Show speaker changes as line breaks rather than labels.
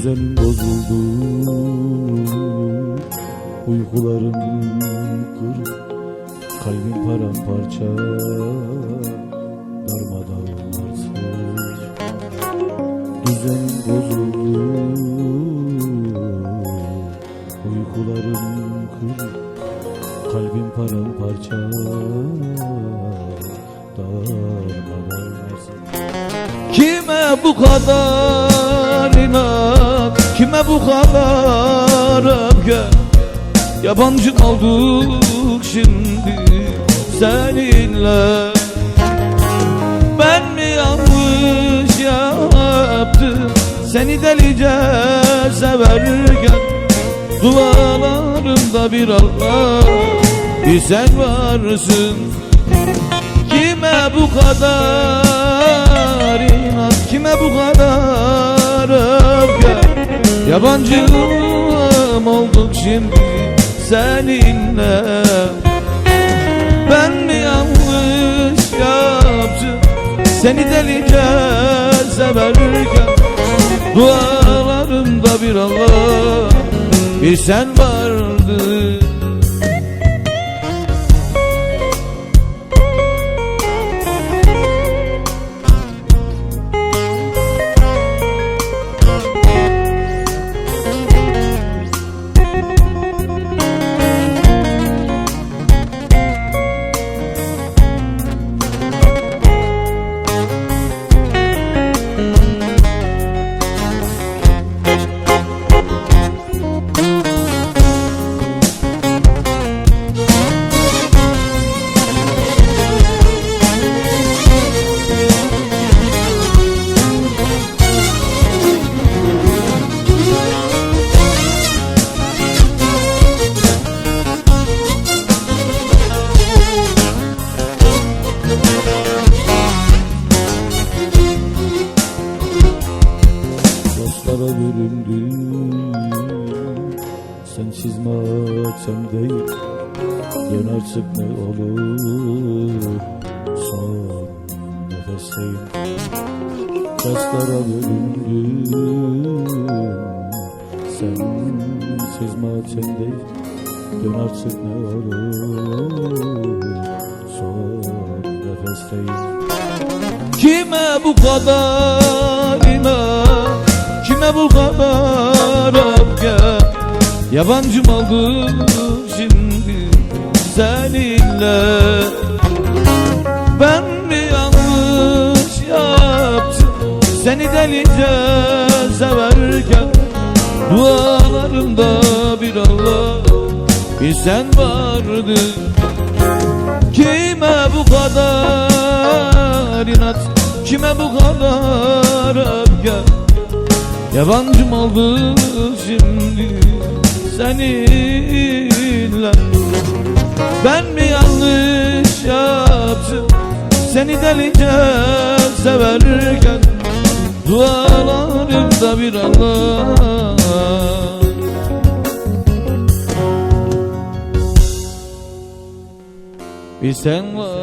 düzenim bozuldu. Uykularım kırık Kalbim paramparça. Darmadan artık Düzenim bozuldu. Uykularım kırık Kalbim paramparça. Darmadan artık Kime bu kadar bu kadar öfke Yabancı olduk şimdi seninle. Ben mi yanlış yaptım? Seni delice severken Dualarımda bir Allah Bir sen varsın. Kime bu kadar inat Yabancım olduk şimdi seninle. Ben mi yanlış yaptım? Seni delice severken Dualarımda bir Allah Bir sen vardı Bölündüm Sensiz matem değil Dön artık ne olur? Son nefesteyim Dostlara bölündüm. Sensiz matem değil Dön artık ne olur? Son nefesteyim Kime bu kadar Bu kadar öfke Yabancım oldum şimdi seninle Ben mi yanlış yaptım? Seni delice severken Dualarımda bir Allah Bir sen vardın Kime bu kadar inat Kime bu kadar öfke Yabancım oldu şimdi seninle. Ben mi yanlış yaptım Seni delice severken Dualarımda bir Allah Bir sen vardın